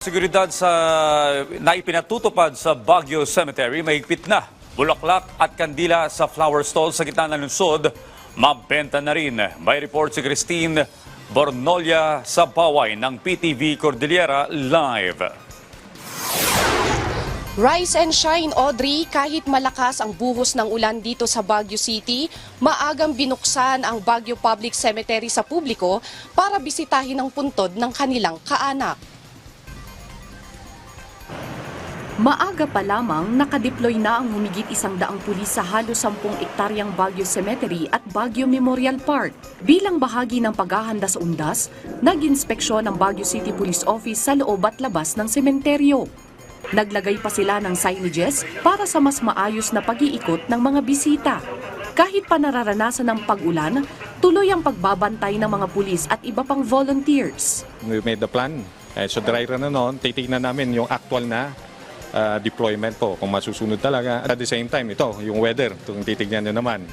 Seguridad sa na ipinatutupad sa Baguio Cemetery mahigpit na. Bulaklak at kandila sa flower stall sa gitna ng lungsod, mabenta na rin. May report si Christine Bornolia sa Baway ng PTV Cordillera Live. Rise and shine, Audrey. Kahit malakas ang buhos ng ulan dito sa Baguio City, maagang binuksan ang Baguio Public Cemetery sa publiko para bisitahin ang puntod ng kanilang kaanak. Maaga pa lamang nakadeploy na ang humigit isang daang pulis sa halos sampung ektaryang Baguio Cemetery at Baguio Memorial Park. Bilang bahagi ng paghahanda sa undas, nag-inspeksyon ng Baguio City Police Office sa loob at labas ng sementeryo. Naglagay pa sila ng signages para sa mas maayos na pag-iikot ng mga bisita. Kahit pa nararanasan ng pag-ulan, tuloy ang pagbabantay ng mga pulis at iba pang volunteers. we made the plan. Eh, so dry run na noon, titignan namin yung actual na ah, deployment po, kung masusunod talaga. At the same time, ito, yung weather, itong titignan nyo naman.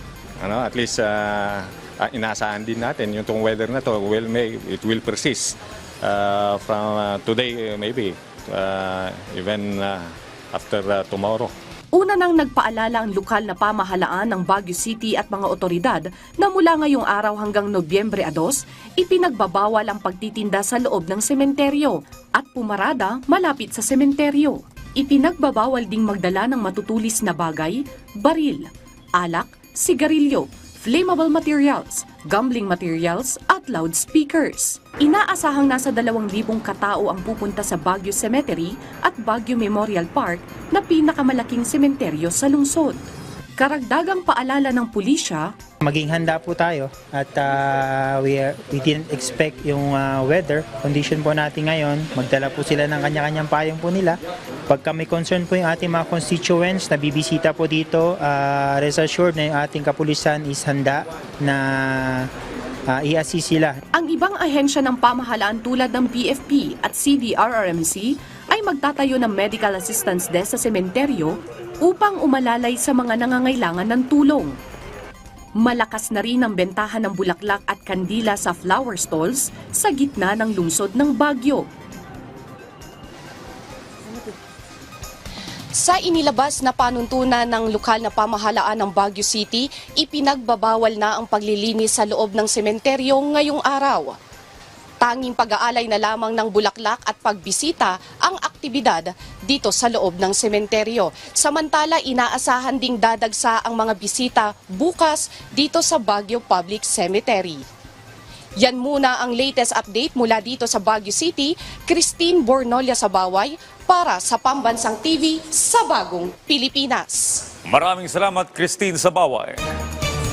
Ano, at least ah, inaasahan din natin yung tong weather na to, will may, it will persist ah, from ah, today maybe, ah, even ah, after ah, tomorrow. Una nang nagpaalala ang lokal na pamahalaan ng Baguio City at mga otoridad na mula ngayong araw hanggang Nobyembre 2, ipinagbabawal ang pagtitinda sa loob ng sementeryo at pumarada malapit sa sementeryo. Ipinagbabawal ding magdala ng matutulis na bagay, baril, alak, sigarilyo, flammable materials, gambling materials at loudspeakers. Inaasahang nasa 2,000 katao ang pupunta sa Baguio Cemetery at Baguio Memorial Park na pinakamalaking sementeryo sa lungsod. Karagdagang paalala ng pulisya, Maging handa po tayo at ah, we, are- we didn't expect yung ah, weather condition po natin ngayon. Magdala po sila ng kanya-kanyang payong po nila. Pagka may concern po yung ating mga constituents na bibisita po dito, ah, rest assured na yung ating kapulisan is handa na ah, i-assist sila. ang ibang ahensya ng pamahalaan tulad ng PFP at CDRRMC ay magtatayo ng medical assistance desk sa sementeryo upang umalalay sa mga nangangailangan ng tulong. Malakas na rin ang bentahan ng bulaklak at kandila sa flower stalls sa gitna ng lungsod ng Baguio. Sa inilabas na panuntunan ng lokal na pamahalaan ng Baguio City, ipinagbabawal na ang paglilinis sa loob ng sementeryo ngayong araw. Tanging pag-aalay na lamang ng bulaklak at pagbisita ang aktibidad dito sa loob ng sementeryo. Samantala, inaasahan ding dadagsa ang mga bisita bukas dito sa Baguio Public Cemetery. Yan muna ang latest update mula dito sa Baguio City. Christine Bornolia sa Baway para sa Pambansang TV sa Bagong Pilipinas. Maraming salamat Christine Sabaway.